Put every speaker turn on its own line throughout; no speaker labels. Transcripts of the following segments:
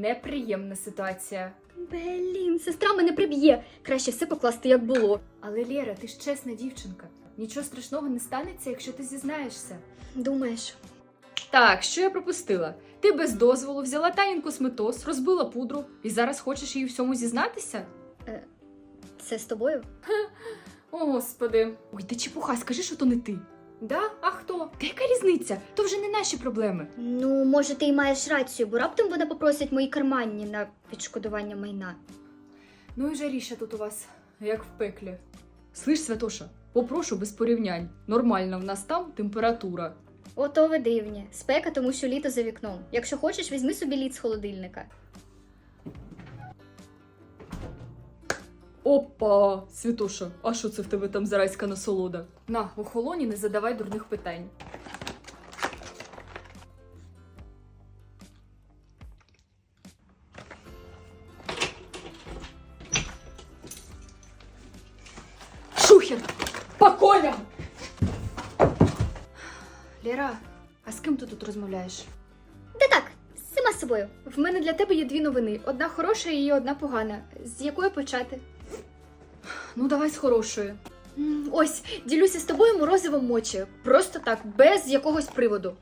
неприємна ситуація.
Блін, сестра мене приб'є. Краще все покласти, як було.
Але Лєра, ти ж чесна дівчинка. Нічого страшного не станеться, якщо ти зізнаєшся.
Думаєш?
Так, що я пропустила? Ти без дозволу взяла Танін косметоз, розбила пудру і зараз хочеш їй у всьому зізнатися?
Це з тобою?
О, господи. Ой, ти чепуха, скажи, що то не ти. Да? А хто? Та яка різниця? То вже не наші проблеми.
Ну, може, ти й маєш рацію, бо раптом вона попросить мої карманні на відшкодування майна.
Ну і жаріща тут у вас, як в пеклі. Слиш, Святоша, попрошу без порівнянь. Нормальна в нас там температура.
Ото ви дивні. Спека, тому що літо за вікном. Якщо хочеш, візьми собі лід з холодильника.
Опа, Святоша, а що це в тебе там за райська насолода? На, у холоні не задавай дурних питань. Шухер! По коням! Лера, а з ким ти тут розмовляєш?
Та так, сама собою.
В мене для тебе є дві новини: одна хороша і одна погана.
З якої почати?
Ну, давай з хорошої.
М, Ось, ділюся з тобою морозивом мочі. Просто так, без якогось приводу.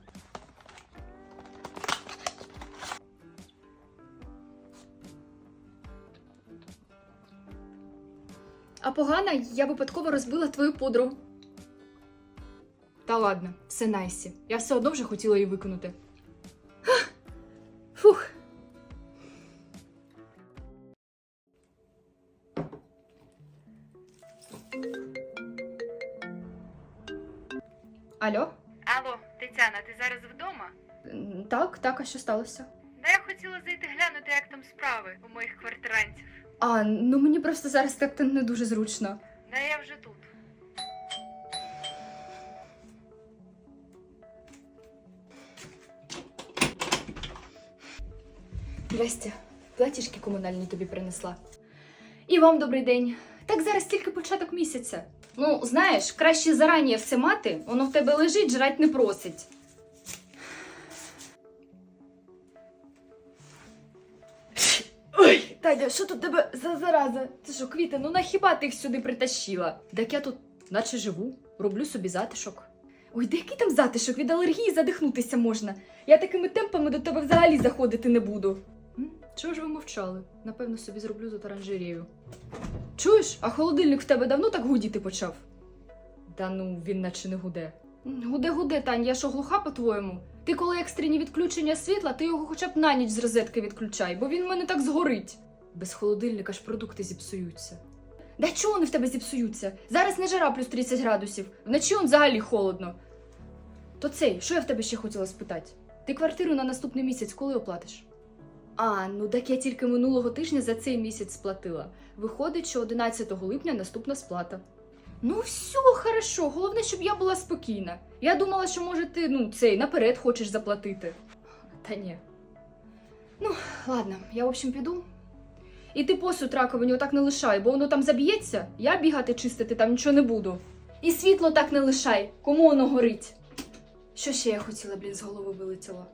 А погана, я випадково розбила твою пудру. Та ладно, все найсі. Я все одно вже хотіла її виконати. Алло?
Алло, Тетяна, ти зараз вдома?
М, Так, так, а що сталося?
Да я хотіла зайти глянути, як там справи у моїх квартиранців.
А, ну мені просто зараз так не дуже зручно.
Да я вже тут.
Здрасте, платіжки комунальні тобі принесла. І вам добрий день. Так зараз тільки початок місяця. Ну, знаєш, краще зарані все мати, воно в тебе лежить, жрать не просить. Ой, Таня, що тут тебе за зараза? Це що, квіти, ну на хіба ти їх сюди притащила? Так я тут, наче живу, роблю собі затишок. Ой, де який там затишок? Від алергії задихнутися можна. Я такими темпами до тебе взагалі заходити не буду. М? Чого ж ви мовчали? Напевно, собі зроблю тут оранжерею. Чуєш, а холодильник в тебе давно так гудіти почав? Та ну, він наче не гуде. Гуде-гуде, Тань, я що глуха по-твоєму? Ти коли екстрені відключення світла, ти його хоча б на ніч з розетки відключай, бо він в мене так згорить. Без холодильника ж продукти зіпсуються. Да чого вони в тебе зіпсуються? Зараз не жара плюс 30 градусів, вночі он взагалі холодно. То цей, що я в тебе ще хотіла спитати? Ти квартиру на наступний місяць коли оплатиш? А, ну так я тільки минулого тижня за цей місяць сплатила. Виходить, що 11 липня наступна сплата. Ну, все хорошо, головне, щоб я була спокійна. Я думала, що може ти ну, цей наперед хочеш заплатити. Та ні. Ну, ладно, я, в общем, піду. І ти посуд раковині отак не лишай, бо воно там заб'ється, я бігати чистити там нічого не буду. І світло так не лишай, кому воно горить. Що ще я хотіла, блін, з голови вилетіло?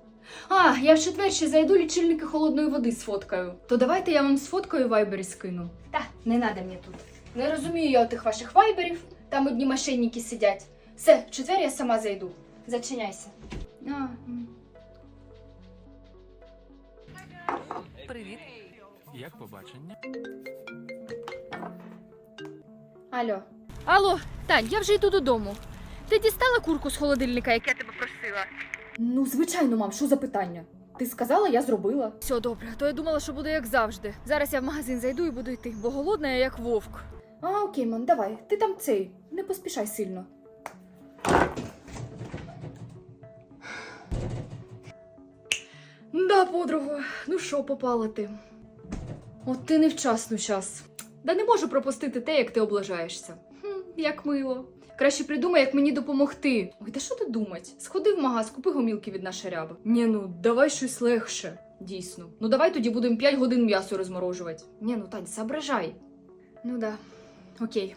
А, я в четвер ще зайду лічильники холодної води сфоткаю. То давайте я вам сфоткаю вайбері скину. Та, не надо мені тут. Не розумію я тих ваших вайберів, там одні мошенники сидять. Все, в четвер я сама зайду. Зачиняйся. А.
Привіт. Як побачення?
Алло.
Алло, Тань, я вже йду додому. Ти дістала курку з холодильника, як я тебе просила?
Ну, звичайно, мам, що за питання? Ти сказала, я зробила.
Все добре, то я думала, що буде як завжди. Зараз я в магазин зайду і буду йти, бо голодна я як вовк.
А, окей, мам, давай. Ти там цей. Не поспішай сильно. Да, подругу, ну що попала ти? От ти невчасно час. Да не можу пропустити те, як ти облажаєшся. Хм, як мило. Краще придумай, як мені допомогти. Ой, та що ти думать? Сходи в магаз, купи гомілки від наша ряба. Ні, ну давай щось легше. Дійсно. Ну давай тоді будемо 5 годин м'ясо розморожувати. Ні, ну Тань, соображай. Ну да. Окей.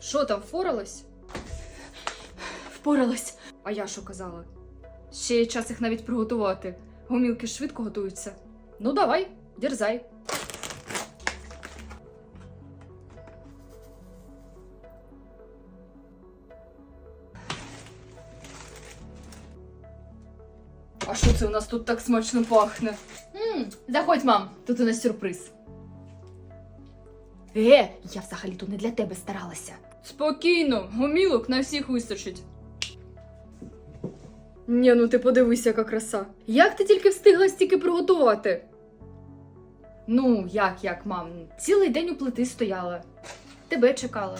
Що там, впоралась? Впоралась. А я що казала? Ще є час їх навіть приготувати. Гомілки швидко готуються. Ну давай, дерзай. А що це у нас тут так смачно пахне? м заходь, мам, тут у нас сюрприз. Е, я взагалі тут не для тебе старалася. Спокійно, гомілок на всіх вистачить. Ні, ну ти подивись, яка краса. Як ти тільки встигла стільки приготувати? Ну, як, як, мам? Цілий день у плити стояла. Тебе чекала.